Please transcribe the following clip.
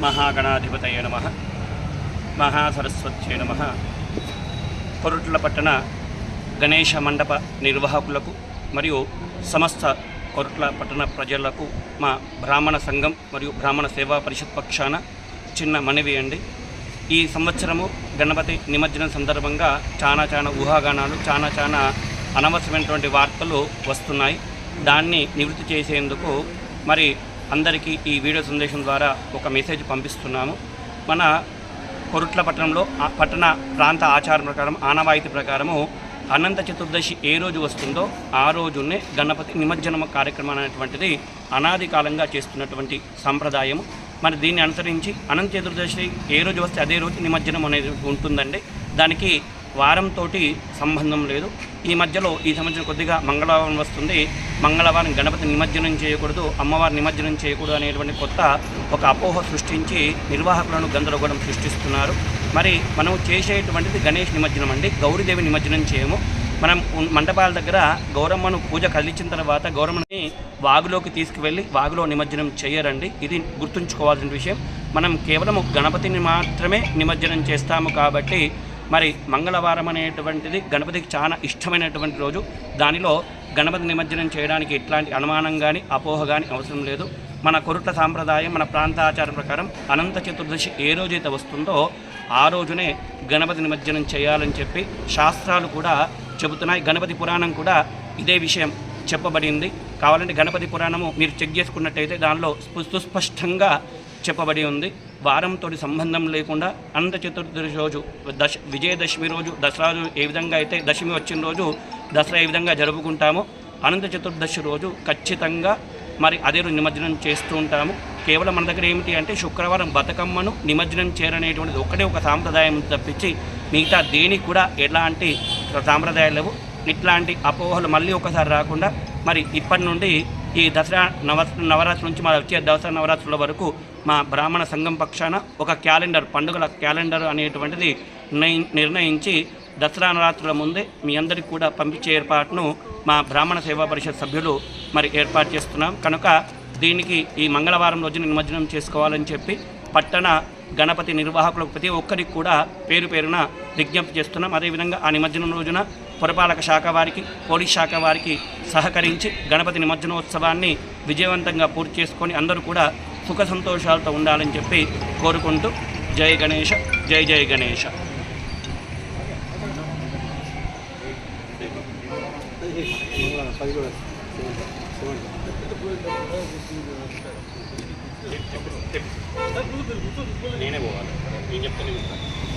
మహాగణాధిపత నమ. మహాసరస్వత్యే నమ. కొరుట్ల పట్టణ గణేష మండప నిర్వాహకులకు మరియు సమస్త కొరట్ల పట్టణ ప్రజలకు మా బ్రాహ్మణ సంఘం మరియు బ్రాహ్మణ సేవా పరిషత్ పక్షాన చిన్న మనవి అండి. ఈ సంవత్సరము గణపతి నిమజ్జనం సందర్భంగా చాలా చాలా ఊహాగానాలు చాలా చాలా అనవసరమైనటువంటి వార్తలు వస్తున్నాయి. దాన్ని నివృత్తి చేసేందుకు మరి అందరికీ ఈ వీడియో సందేశం ద్వారా ఒక మెసేజ్ పంపిస్తున్నాము. మన కొరుట్ల పట్టణంలో పట్టణ ప్రాంత ఆచారం ప్రకారం ఆనవాయితీ ప్రకారము అనంత చతుర్దశి ఏ రోజు వస్తుందో ఆ రోజునే గణపతి నిమజ్జనం కార్యక్రమం అనేటువంటిది అనాది కాలంగా చేస్తున్నటువంటి సాంప్రదాయం మరి దీన్ని అనుసరించి అనంత చతుర్దశి ఏ రోజు వస్తే అదే రోజు నిమజ్జనం అనేది ఉంటుందండి. దానికి వారంతో సంబంధం లేదు. ఈ మధ్యలో ఈ సంవత్సరం కొద్దిగా మంగళవారం వస్తుంది. మంగళవారం గణపతి నిమజ్జనం చేయకూడదు అమ్మవారి నిమజ్జనం చేయకూడదు అనేటువంటి కొత్త ఒక అపోహ సృష్టించి నిర్వాహకులను గందరగోళం సృష్టిస్తున్నారు. మరి మనం చేసేటువంటిది గణేష్ నిమజ్జనం అండి. గౌరీదేవి నిమజ్జనం చేయము. మనం మండపాల దగ్గర గౌరమ్మను పూజ కదిలించిన తర్వాత గౌరమ్మని వాగులోకి తీసుకువెళ్ళి వాగులో నిమజ్జనం చేయరండి. ఇది గుర్తుంచుకోవాల్సిన విషయం. మనం కేవలం గణపతిని మాత్రమే నిమజ్జనం చేస్తాము కాబట్టి మరి మంగళవారం అనేటువంటిది గణపతికి చాలా ఇష్టమైనటువంటి రోజు. దానిలో గణపతి నిమజ్జనం చేయడానికి ఎట్లాంటి అనుమానం కానీ అపోహ కానీ అవసరం లేదు. మన కొరుట్ల సాంప్రదాయం మన ప్రాంత ఆచారం ప్రకారం అనంత చతుర్దశి ఏ రోజైతే వస్తుందో ఆ రోజునే గణపతి నిమజ్జనం చేయాలని చెప్పి శాస్త్రాలు కూడా చెబుతున్నాయి. గణపతి పురాణం కూడా ఇదే విషయం చెప్పబడింది. కావాలంటే గణపతి పురాణము మీరు చెక్ చేసుకున్నట్టయితే దానిలో సుస్పష్టంగా చెప్పబడి ఉంది. వారంతో సంబంధం లేకుండా అనంత చతుర్దశి రోజు దశ విజయదశమి రోజు దసరా రోజు ఏ విధంగా అయితే దశమి వచ్చిన రోజు దసరా ఏ విధంగా జరుపుకుంటామో అనంత చతుర్దశి రోజు ఖచ్చితంగా మరి అదే రోజు నిమజ్జనం చేస్తూ ఉంటాము. కేవలం మన దగ్గర ఏమిటి అంటే శుక్రవారం బతుకమ్మను నిమజ్జనం చేయరనేటువంటిది ఒకటే ఒక సాంప్రదాయం తప్పించి మిగతా దేనికి కూడా ఎలాంటి సాంప్రదాయాలు లేవు. ఇట్లాంటి అపోహలు మళ్ళీ ఒకసారి రాకుండా మరి ఇప్పటి నుండి ఈ దసరా నవ నవరాత్రి నుంచి మా వచ్చే దసరా నవరాత్రుల వరకు మా బ్రాహ్మణ సంఘం పక్షాన ఒక క్యాలెండర్ పండుగల క్యాలెండర్ అనేటువంటిది నిర్ణయించి దసరా నవరాత్రుల ముందే మీ అందరికీ కూడా పంపించే ఏర్పాటును మా బ్రాహ్మణ సేవా పరిషత్ సభ్యులు మరి ఏర్పాటు చేస్తున్నాం. కనుక దీనికి ఈ మంగళవారం రోజున నిమజ్జనం చేసుకోవాలని చెప్పి పట్టణ గణపతి నిర్వాహకులకు ప్రతి ఒక్కరికి కూడా పేరు పేరున విజ్ఞప్తి చేస్తున్నాం. అదేవిధంగా ఆ నిమజ్జనం రోజున పురపాలక శాఖ వారికి పోలీస్ శాఖ వారికి సహకరించి గణపతి నిమజ్జనోత్సవాన్ని విజయవంతంగా పూర్తి చేసుకొని అందరూ కూడా సుఖ సంతోషాలతో ఉండాలని చెప్పి కోరుకుంటూ జై గణేష జై జై గణేష. నేనే పోవాలి. నేను చెప్తాను.